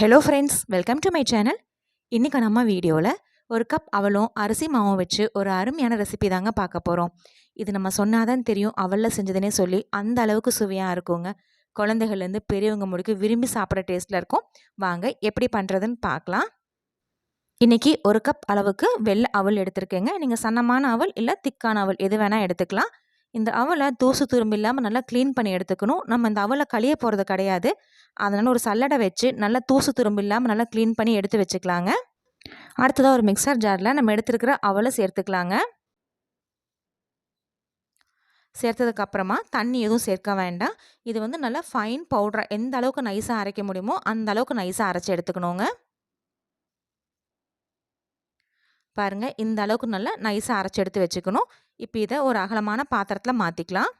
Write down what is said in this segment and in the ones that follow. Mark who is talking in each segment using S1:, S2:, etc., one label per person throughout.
S1: Hello friends welcome to my channel இன்றைக்கி நம்ம வீடியோவில் ஒரு கப் அவலும் அரிசி மாவும் வச்சு ஒரு அருமையான ரெசிபி தாங்க பார்க்க போகிறோம் இது நம்ம சொன்னாதான் தெரியும் அவலில் செஞ்சதுனே சொல்லி அந்த அளவுக்கு சுவையாக இருக்குங்க. குழந்தைகள்லேருந்து பெரியவங்க முடிக்கு விரும்பி சாப்பிட்ற டேஸ்ட்டில் இருக்கும். வாங்க எப்படி பண்ணுறதுன்னு பார்க்கலாம். இன்றைக்கி ஒரு கப் அளவுக்கு வெள்ளை அவல் எடுத்திருக்கேங்க. நீங்கள் சன்னமான அவல் இல்லை திக்கான அவல் எது வேணால் எடுத்துக்கலாம். இந்த அவலை தூசு துரும்பு இல்லாமல் நல்லா க்ளீன் பண்ணி எடுத்துக்கணும். நம்ம இந்த அவலை கழிய போகிறது கிடையாது. அதனால் ஒரு சல்லடை வச்சு நல்லா தூசு துரும்பு இல்லாமல் நல்லா க்ளீன் பண்ணி எடுத்து வச்சுக்கலாங்க. அடுத்ததாக ஒரு மிக்சர் ஜாரில் நம்ம எடுத்துருக்கிற அவலை சேர்த்துக்கலாங்க. சேர்த்ததுக்கு அப்புறமா தண்ணி எதுவும் சேர்க்க வேண்டாம். இது வந்து நல்லா ஃபைன் பவுடரை எந்த அளவுக்கு நைஸாக அரைக்க முடியுமோ அந்த அளவுக்கு நைஸாக அரைச்சி எடுத்துக்கணுங்க. பாருங்கள் இந்த அளவுக்கு நல்லா நைஸாக அரைச்சி எடுத்து வச்சுக்கணும். இப்போ இதை ஒரு அகலமான பாத்திரத்தில் மாற்றிக்கலாம்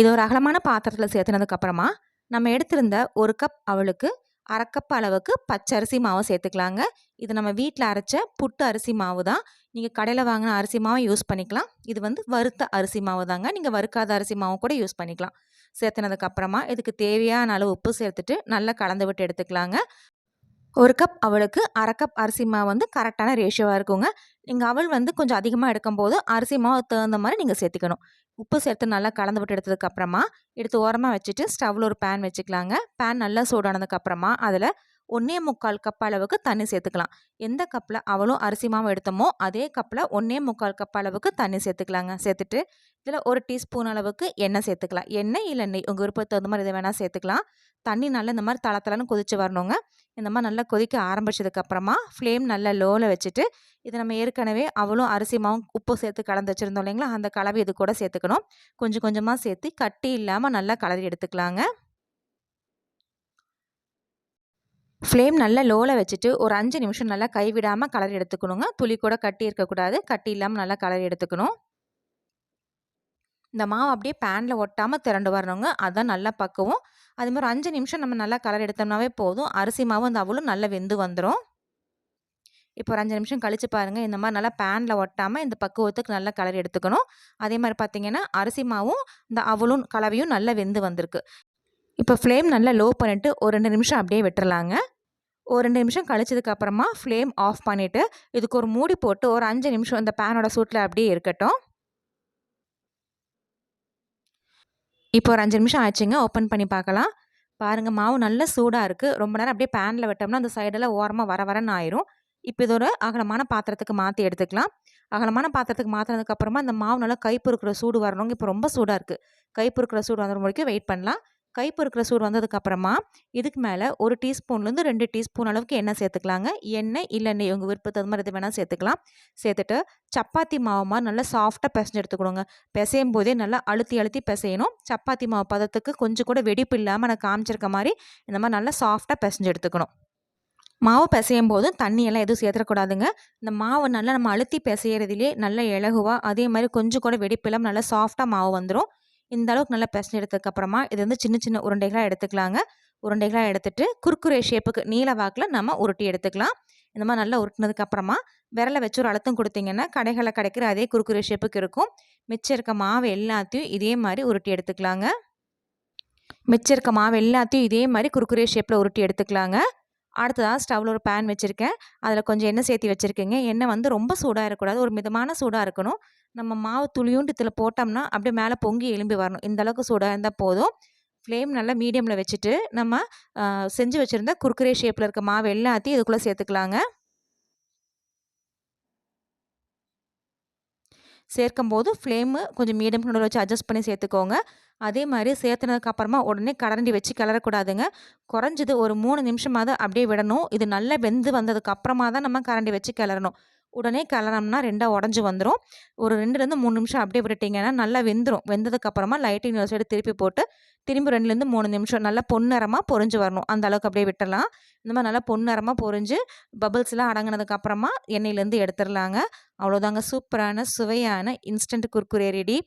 S1: இது ஒரு அகலமான பாத்திரத்தில் சேர்த்துனதுக்கப்புறமா நம்ம எடுத்திருந்த ஒரு கப் அவளுக்கு அரை கப் அளவுக்கு பச்சரிசி மாவு சேர்த்துக்கலாங்க. இது நம்ம வீட்டில் அரைச்ச புட்டு அரிசி மாவு தான். நீங்கள் கடையில் வாங்கின அரிசி மாவை யூஸ் பண்ணிக்கலாம். இது வந்து வறுத்த அரிசி மாவு தாங்க. நீங்கள் வறுக்காத அரிசி மாவும் கூட யூஸ் பண்ணிக்கலாம். சேர்த்துனதுக்கப்புறமா இதுக்கு தேவையான அளவு உப்பு சேர்த்துட்டு நல்லா கலந்து விட்டு எடுத்துக்கலாங்க. ஒரு கப் அவளுக்கு அரை கப் அரிசி மாவு வந்து கரெக்டான ரேஷியோவாக இருக்குங்க. நீங்கள் அவள் வந்து கொஞ்சம் அதிகமாக எடுக்கும்போது அரிசி மாவு தகுந்த மாதிரி நீங்கள் சேர்த்துக்கணும். உப்பு சேர்த்து நல்லா கலந்து விட்டு எடுத்ததுக்கப்புறமா எடுத்து ஓரமாக வச்சுட்டு ஸ்டவ்வில் ஒரு பேன் வச்சுக்கலாங்க. பேன் நல்லா சூடானதுக்கப்புறமா அதில் ஒன்றே முக்கால் கப் அளவுக்கு தண்ணி சேர்த்துக்கலாம். எந்த கப்பில் அவளும் அரிசி மாவு எடுத்தோமோ அதே கப்பில் ஒன்றே முக்கால் கப் அளவுக்கு தண்ணி சேர்த்துக்கலாங்க. சேர்த்துட்டு இதில் ஒரு டீஸ்பூன் அளவுக்கு எண்ணெய் சேர்த்துக்கலாம். எண்ணெய் இல்லை நெய் உங்கள் விருப்பத்துக்கு தகுந்த மாதிரி இதை வேணால் சேர்த்துக்கலாம். தண்ணி நல்லா இந்த மாதிரி தள தளன்னு கொதித்து வரணுங்க. இந்த மாதிரி நல்லா கொதிக்க ஆரம்பிச்சதுக்கப்புறமா ஃப்ளேம் நல்லா லோவில் வச்சுட்டு இது நம்ம ஏற்கனவே அவளும் அரிசி மாவும் உப்பு சேர்த்து கலந்து வச்சுருந்தோம் இல்லைங்களா? அந்த கலவை இது கூட சேர்த்துக்கணும். கொஞ்சம் கொஞ்சமாக சேர்த்து கட்டி இல்லாமல் நல்லா கலரி எடுத்துக்கலாங்க. ஃப்ளேம் நல்லா லோவில் வச்சுட்டு ஒரு அஞ்சு நிமிஷம் நல்லா கைவிடாமல் கலர் எடுத்துக்கணுங்க. துளி கூட கட்டி இருக்கக்கூடாது கட்டி இல்லாமல் நல்லா கலர் எடுத்துக்கணும். இந்த மாவு அப்படியே பேனில் ஒட்டாமல் திரண்டு வரணுங்க. அதுதான் நல்லா பக்குவோம். அது மாதிரி அஞ்சு நிமிஷம் நம்ம நல்லா கலர் எடுத்தோம்னாவே போதும். அரிசி மாவு அந்த அவ்வளோ நல்லா வெந்து வந்துடும் இப்போ ஒரு அஞ்சு நிமிஷம் கழித்து பாருங்கள் இந்த மாதிரி நல்லா பேனில் ஒட்டாமல் இந்த பக்குவத்துக்கு நல்லா கலர் எடுத்துக்கணும். அதே மாதிரி பார்த்தீங்கன்னா அரிசி மாவும் இந்த அவளும் கலவையும் நல்லா வெந்து வந்திருக்கு. இப்போ ஃப்ளேம் நல்லா லோ பண்ணிவிட்டு ஒரு ரெண்டு நிமிஷம் அப்படியே விட்டுறலாங்க. ஒரு ரெண்டு நிமிஷம் கழிச்சதுக்கு அப்புறமா ஃப்ளேம் ஆஃப் பண்ணிவிட்டு இதுக்கு ஒரு மூடி போட்டு ஒரு அஞ்சு நிமிஷம் இந்த பேனோட சூட்டில் அப்படியே இருக்கட்டும். இப்போ ஒரு அஞ்சு நிமிஷம் ஆச்சுங்க ஓப்பன் பண்ணி பார்க்கலாம். பாருங்கள் மாவு நல்ல சூடாக இருக்குது ரொம்ப நேரம் அப்படியே பேனில் விட்டோம்னா அந்த சைடெல்லாம் ஓரமாக வர வரன்னு ஆயிரும். இப்போ இது ஒரு அகலமான பாத்திரத்துக்கு மாற்றி எடுத்துக்கலாம். அகலமான பாத்திரத்துக்கு மாற்றினதுக்கப்புறமா இந்த மாவு நல்லா கைப்பு இருக்கிற சூடு வரணுங்க. இப்போ ரொம்ப சூடாக இருக்குது கைப்பு இருக்கிற சூடு வந்த முடிக்க வெயிட் பண்ணலாம். கை பொறுக்கிற சூடு வந்ததுக்கப்புறமா இதுக்கு மேலே ஒரு டீஸ்பூன்லேருந்து ரெண்டு டீஸ்பூன் அளவுக்கு எண்ணெய் சேர்த்துக்கலாங்க. எண்ணெய் இல்லைண்ணெய் உங்கள் விருப்பத்தை அது மாதிரி இது வேணால் சேர்த்துக்கலாம். சேர்த்துட்டு சப்பாத்தி மாவு மாதிரி நல்லா சாஃப்டாக பிசைஞ்சு எடுத்துக்கணுங்க பிசையும் போதே நல்லா அழுத்தி அழுத்தி பிசையணும். சப்பாத்தி மாவு பதத்துக்கு கொஞ்சம் கூட வெடிப்பு இல்லாமல் நான் காமிச்சிருக்க மாதிரி இந்த மாதிரி நல்லா சாஃப்டாக பிசைஞ்சு எடுத்துக்கணும். மாவு பிசையும் போது தண்ணியெல்லாம் எதுவும் சேர்த்துடக்கூடாதுங்க. இந்த மாவு நல்லா நம்ம அழுத்தி பிசையிறதுலேயே நல்ல இலகுவாக அதே மாதிரி கொஞ்சம் கூட வெடிப்பு இல்லாமல் நல்லா சாஃப்டாக மாவு வந்துடும் இந்த அளவுக்கு நல்லா பிசைஞ்சு எடுத்ததுக்கப்புறமா இது வந்து சின்ன சின்ன உருண்டைகளாக எடுத்துக்கலாங்க. உருண்டைகளாக எடுத்துகிட்டு குறுக்குறை ஷேப்புக்கு நீல வாக்கில் நம்ம உருட்டி எடுத்துக்கலாம். இந்த மாதிரி நல்லா உருட்டினதுக்கப்புறமா விரலை வச்சு ஒரு அழுத்தம் கொடுத்தீங்கன்னா கடைகளில் கிடைக்கிற அதே குறுக்குறை ஷேப்புக்கு இருக்கும். மிச்சம் இருக்க மாவு எல்லாத்தையும் இதே மாதிரி உருட்டி எடுத்துக்கலாங்க. மிச்சம் இருக்க மாவு எல்லாத்தையும் இதே மாதிரி குறுக்குறை ஷேப்பில் உருட்டி எடுத்துக்கலாங்க. அடுத்ததாக ஸ்டவ்வில் ஒரு பேன் வச்சுருக்கேன். அதில் கொஞ்சம் எண்ணெய் சேர்த்து வச்சுருக்கேங்க. எண்ணெய் வந்து ரொம்ப சூடாக இருக்கக்கூடாது. ஒரு மிதமான சூடாக இருக்கணும். நம்ம மாவு துளியுண்டு இதில் போட்டோம்னா அப்படியே மேலே பொங்கி எலும்பி வரணும். இந்தளவுக்கு சூடாக இருந்தால் போதும். ஃப்ளேம் நல்லா மீடியமில் வச்சுட்டு நம்ம செஞ்சு வச்சுருந்த குர்குரே ஷேப்பில் இருக்க மாவு எல்லாத்தையும் இதுக்குள்ளே சேர்த்துக்கலாங்க. சேர்க்கும்போது ஃப்ளேமு கொஞ்சம் மீடியம் கொண்டு வச்சு அட்ஜஸ்ட் பண்ணி சேர்த்துக்கோங்க. அதே மாதிரி சேர்த்துனதுக்கப்புறமா உடனே கரண்டி வச்சு கிளறக்கூடாதுங்க. குறைஞ்சது ஒரு மூணு நிமிஷமாவது அப்படியே விடணும். இது நல்லா வெந்து வந்ததுக்கு அப்புறமா தான் நம்ம கரண்டி வச்சு கிளறணும். உடனே கலரம்னா ரெண்டாக உடஞ்சி வந்துடும் ஒரு ரெண்டுலேருந்து மூணு நிமிஷம் அப்படியே விட்டுட்டிங்கன்னா நல்லா வெந்துடும் வெந்ததுக்கப்புறமா லைட்டிங் சைடு திருப்பி போட்டு திரும்பி ரெண்டுலேருந்து மூணு நிமிஷம் நல்லா பொன்னரமாக பொறிஞ்சு வரணும். அந்த அளவுக்கு அப்படியே விட்டுடலாம். இந்த மாதிரி நல்லா பொன்னரமாக பொறிஞ்சு பபிள்ஸ்லாம் அடங்கினதுக்கப்புறமா எண்ணெயிலேருந்து எடுத்துடலாங்க. அவ்வளோதாங்க சூப்பரான சுவையான இன்ஸ்டன்ட் குர்குரே ரெடி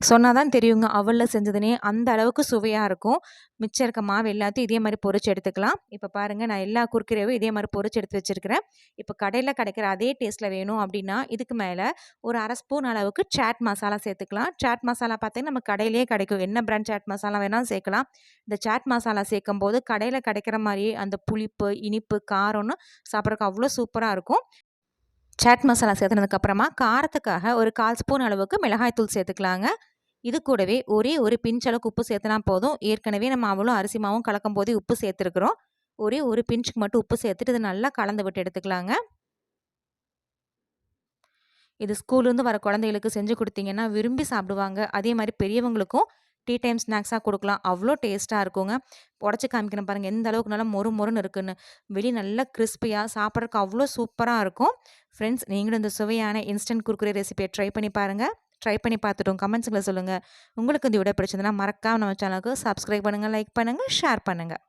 S1: சொன்னால் தான் தெரியுங்க அவளில் செஞ்சதுனே அந்த அளவுக்கு சுவையாக இருக்கும். மிச்சம் இருக்க மாவு எல்லாத்தையும் இதே மாதிரி பொரிச்சு எடுத்துக்கலாம். இப்போ பாருங்கள் நான் எல்லா குறுக்கிறையும் இதே மாதிரி பொரிச்சு எடுத்து வச்சுருக்கிறேன். இப்போ கடையில் கிடைக்கிற அதே டேஸ்ட்டில் வேணும் அப்படின்னா இதுக்கு மேலே ஒரு அரை ஸ்பூன் அளவுக்கு சாட் மசாலா சேர்த்துக்கலாம். சாட் மசாலா பார்த்தீங்கன்னா நம்ம கடையிலேயே கிடைக்கும். என்ன பிராண்ட் சாட் மசாலா வேணாலும் சேர்க்கலாம். இந்த சாட் மசாலா சேர்க்கும் போது கடையில் கிடைக்கிற மாதிரியே அந்த புளிப்பு இனிப்பு காரம்னு சாப்பிட்றதுக்கு அவ்வளோ சூப்பராக இருக்கும். சாட் மசாலா சேர்த்துனதுக்கப்புறமா காரத்துக்காக ஒரு கால் ஸ்பூன் அளவுக்கு மிளகாய்த்தூள் சேர்த்துக்கலாங்க. இது கூடவே ஒரே ஒரு பிஞ்ச் அளவுக்கு உப்பு சேர்த்துனா போதும். ஏற்கனவே நம்ம அவ்வளோ அரிசி மாவும் கலக்கும் போதே உப்பு சேர்த்துருக்குறோம். ஒரே ஒரு பிஞ்சுக்கு மட்டும் உப்பு சேர்த்துட்டு இது நல்லா கலந்து விட்டு எடுத்துக்கலாங்க. இது ஸ்கூல்லேருந்து வர குழந்தைகளுக்கு செஞ்சு கொடுத்தீங்கன்னா விரும்பி சாப்பிடுவாங்க. அதே மாதிரி பெரியவங்களுக்கும் டீ டைம் ஸ்நாக்ஸாக கொடுக்கலாம். அவ்வளோ டேஸ்ட்டாக இருக்குங்க. உடச்சி காமிக்கணும் பாருங்கள் எந்த அளவுக்கு நல்லா மொறு மொறுன்னு இருக்குன்னு. வெளியே நல்லா கிறிஸ்பியாக சாப்பிட்றதுக்கு அவ்வளோ சூப்பராக இருக்கும். ஃப்ரெண்ட்ஸ் நீங்களும் இந்த சுவையான இன்ஸ்டன்ட் குர்குரே ரெசிபியை ட்ரை பண்ணி பாருங்கள் ட்ரை பண்ணி பார்த்துட்டோம். கமெண்ட்ஸுங்களை சொல்லுங்கள் உங்களுக்கு இந்த விட பிடிச்சதுன்னா மறக்காமல் நம்ம சேனலுக்கு சப்ஸ்கிரைப் பண்ணுங்கள் லைக் பண்ணுங்கள் ஷேர் பண்ணுங்கள்